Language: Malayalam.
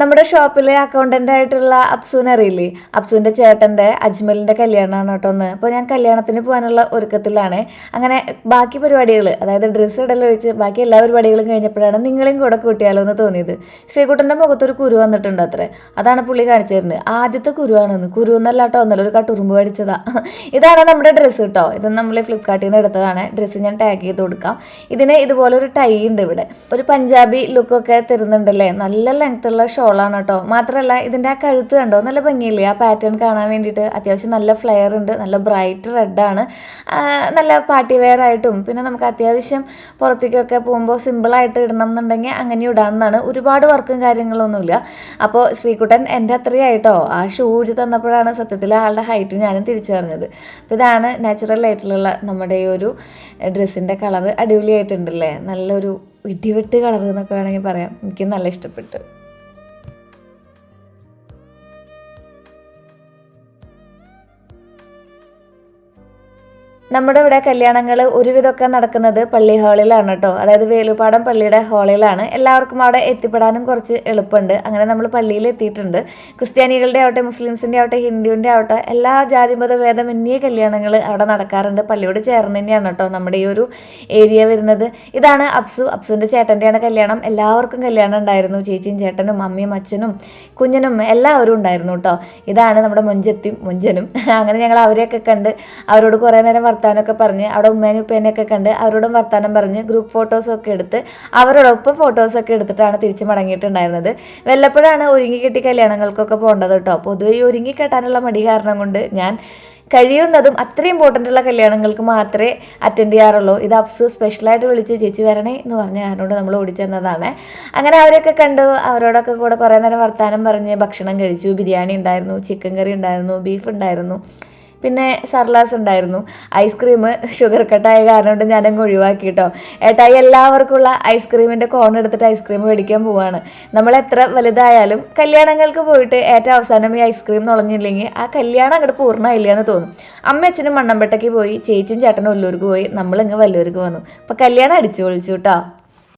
നമ്മുടെ ഷോപ്പിലെ അക്കൗണ്ടന്റ് ആയിട്ടുള്ള അപ്സുവിനെ അറിയില്ലേ? അപ്സുവിന്റെ ചേട്ടന്റെ അജ്മലിന്റെ കല്യാണമാണ് കേട്ടോ ഒന്ന് അപ്പോൾ ഞാൻ കല്യാണത്തിന് പോകാനുള്ള ഒരുക്കത്തിലാണ്. അങ്ങനെ ബാക്കി പരിപാടികൾ അതായത് ഡ്രസ്സ് ഇടൽ ഒഴിച്ച് ബാക്കി എല്ലാ പരിപാടികളും കഴിഞ്ഞപ്പോഴാണ് നിങ്ങളെയും കൂടെ കൂട്ടിയാലോ എന്ന് തോന്നിയത്. ശ്രീകുട്ടന്റെ മുഖത്തൊരു കുരു വന്നിട്ടുണ്ട് അത്രേ. അതാണ് പുള്ളി കാണിച്ചു തരുന്നത്. ആദ്യത്തെ കുരുവാണെന്ന് കുരു എന്നല്ല കേട്ടോ ഒന്നല്ല ഒരു കട്ടുറുമ്പ് കടിച്ചതാ ഇതാണ് നമ്മുടെ ഡ്രസ്സ് കേട്ടോ ഇത് നമ്മൾ ഫ്ലിപ്കാർട്ടിൽ നിന്ന് എടുത്തതാണ്. ഡ്രസ്സ് ഞാൻ ടാഗ് ചെയ്ത് കൊടുക്കാം. ഇതിന് ഇതുപോലെ ഒരു ടൈ ഉണ്ട് ഇവിടെ. ഒരു പഞ്ചാബി ലുക്കൊക്കെ തരുന്നുണ്ടല്ലേ? നല്ല ലെങ്ത് ഉള്ള ഷോളാണ് കേട്ടോ മാത്രമല്ല ഇതിന്റെ ആ കഴുത്ത് കണ്ടോ? നല്ല ഭംഗിയില്ലേ? ആ പാറ്റേൺ കാണാൻ വേണ്ടിയിട്ട് അത്യാവശ്യം നല്ല ഫ്ലെയർ ഉണ്ട് നല്ല ബ്രൈറ്റ് റെഡാണ് നല്ല പാർട്ടി വെയർ ആയിട്ടും പിന്നെ നമുക്ക് അത്യാവശ്യം പുറത്തേക്കൊക്കെ പോകുമ്പോൾ സിമ്പിളായിട്ട് ഇടണം എന്നുണ്ടെങ്കിൽ അങ്ങനെ ഇടാമെന്നാണ്. ഒരുപാട് വർക്കും കാര്യങ്ങളൊന്നുമില്ല. അപ്പോൾ ശ്രീകുട്ടൻ എന്റെ അത്രയായിട്ടോ. ആ ഷൂ ഊരി തന്നപ്പോഴാണ് സത്യത്തിൽ ആളുടെ ഹൈറ്റ് ഞാനും തിരിച്ചറിഞ്ഞത്. അപ്പോൾ ഇതാണ് നാച്ചുറൽ ആയിട്ടുള്ള നമ്മുടെ ഈ ഒരു ഡ്രസ്സിന്റെ കളർ അടിപൊളിയായിട്ടുണ്ടല്ലേ നല്ലൊരു ഇടിവെട്ട് കളർ എന്നൊക്കെ വേണമെങ്കിൽ പറയാം. എനിക്ക് നല്ല ഇഷ്ടപ്പെട്ടു. നമ്മുടെ ഇവിടെ കല്യാണങ്ങൾ ഒരുവിധമൊക്കെ നടക്കുന്നത് പള്ളി ഹാളിലാണ് കേട്ടോ. അതായത് വേലുപാടം പള്ളിയുടെ ഹാളിലാണ്. എല്ലാവർക്കും അവിടെ എത്തിപ്പെടാനും കുറച്ച് എളുപ്പമുണ്ട്. അങ്ങനെ നമ്മൾ പള്ളിയിൽ എത്തിയിട്ടുണ്ട്. ക്രിസ്ത്യാനികളുടെ ആവട്ടെ മുസ്ലിംസിന്റെ ആവട്ടെ ഹിന്ദുവിന്റെ ആവട്ടെ എല്ലാ ജാതി മത ഭേദമന്യേ കല്യാണങ്ങൾ അവിടെ നടക്കാറുണ്ട്. പള്ളിയോട് ചേർന്ന് തന്നെയാണ് കേട്ടോ നമ്മുടെ ഈ ഒരു ഏരിയ വരുന്നത്. ഇതാണ് അപ്സു അപ്സുവിന്റെ ചേട്ടന്റെയാണ് കല്യാണം. എല്ലാവർക്കും കല്യാണം ഉണ്ടായിരുന്നു. ചേച്ചിയും ചേട്ടനും അമ്മയും അച്ഛനും കുഞ്ഞനും എല്ലാവരും ഉണ്ടായിരുന്നു കേട്ടോ. ഇതാണ് നമ്മുടെ മുഞ്ചെത്തി മുഞ്ചനും. അങ്ങനെ ഞങ്ങൾ അവരെയൊക്കെ കണ്ട് അവരോട് കുറേ നേരം വർത്താനമൊക്കെ പറഞ്ഞ് അവിടെ ഉമ്മേനും ഉപ്പേനെയൊക്കെ കണ്ട് അവരോടും വർത്താനം പറഞ്ഞ് ഗ്രൂപ്പ് ഫോട്ടോസൊക്കെ എടുത്ത് അവരോടൊപ്പം ഫോട്ടോസൊക്കെ എടുത്തിട്ടാണ് തിരിച്ച് മടങ്ങിയിട്ടുണ്ടായിരുന്നത്. വല്ലപ്പോഴാണ് ഒരുങ്ങി കെട്ടി കല്യാണങ്ങൾക്കൊക്കെ പോകേണ്ടത് കേട്ടോ. പൊതുവെ ഈ ഒരുങ്ങി കെട്ടാനുള്ള മടി കാരണം കൊണ്ട് ഞാൻ കഴിയുന്നതും അത്രയും ഇമ്പോർട്ടന്റ് ഉള്ള കല്യാണങ്ങൾക്ക് മാത്രമേ അറ്റൻഡ് ചെയ്യാറുള്ളൂ. ഇത് അപ്സു സ്പെഷ്യലായിട്ട് വിളിച്ച് ചേച്ചി വരണേ എന്ന് പറഞ്ഞ് ആരോട് നമ്മൾ ഓടിച്ചെന്നതാണ്. അങ്ങനെ അവരൊക്കെ കണ്ടു. അവരോടൊക്കെ കൂടെ കുറേ നേരം വർത്തമാനം പറഞ്ഞ് ഭക്ഷണം കഴിച്ചു. ബിരിയാണി ഉണ്ടായിരുന്നു ചിക്കൻ കറി ഉണ്ടായിരുന്നു ബീഫ് ഉണ്ടായിരുന്നു. പിന്നെ സർലാസ് ഉണ്ടായിരുന്നു. ഐസ്ക്രീം ഷുഗർ കട്ടായ കാരണം കൊണ്ട് ഞാനങ്ങ് ഒഴിവാക്കി കേട്ടോ ഏട്ടായി എല്ലാവർക്കുള്ള ഐസ്ക്രീമിന്റെ കോൺ എടുത്തിട്ട് ഐസ്ക്രീം മേടിക്കാൻ പോവാണ്. നമ്മൾ എത്ര വലുതായാലും കല്യാണങ്ങൾക്ക് പോയിട്ട് ഏറ്റവും അവസാനം ഈ ഐസ്ക്രീം നുളഞ്ഞില്ലെങ്കിൽ ആ കല്യാണം അങ്ങോട്ട് പൂർണമായില്ല എന്ന് തോന്നും. അമ്മ അച്ഛനും മണ്ണമ്പേട്ടയ്ക്ക് പോയി ചേച്ചിയും ചേട്ടനും ഒല്ലൂർക്ക് പോയി നമ്മളിങ്ങ് വല്ലൂർക്ക് വന്നു. അപ്പം കല്യാണം അടിച്ചു പൊളിച്ചു കേട്ടോ.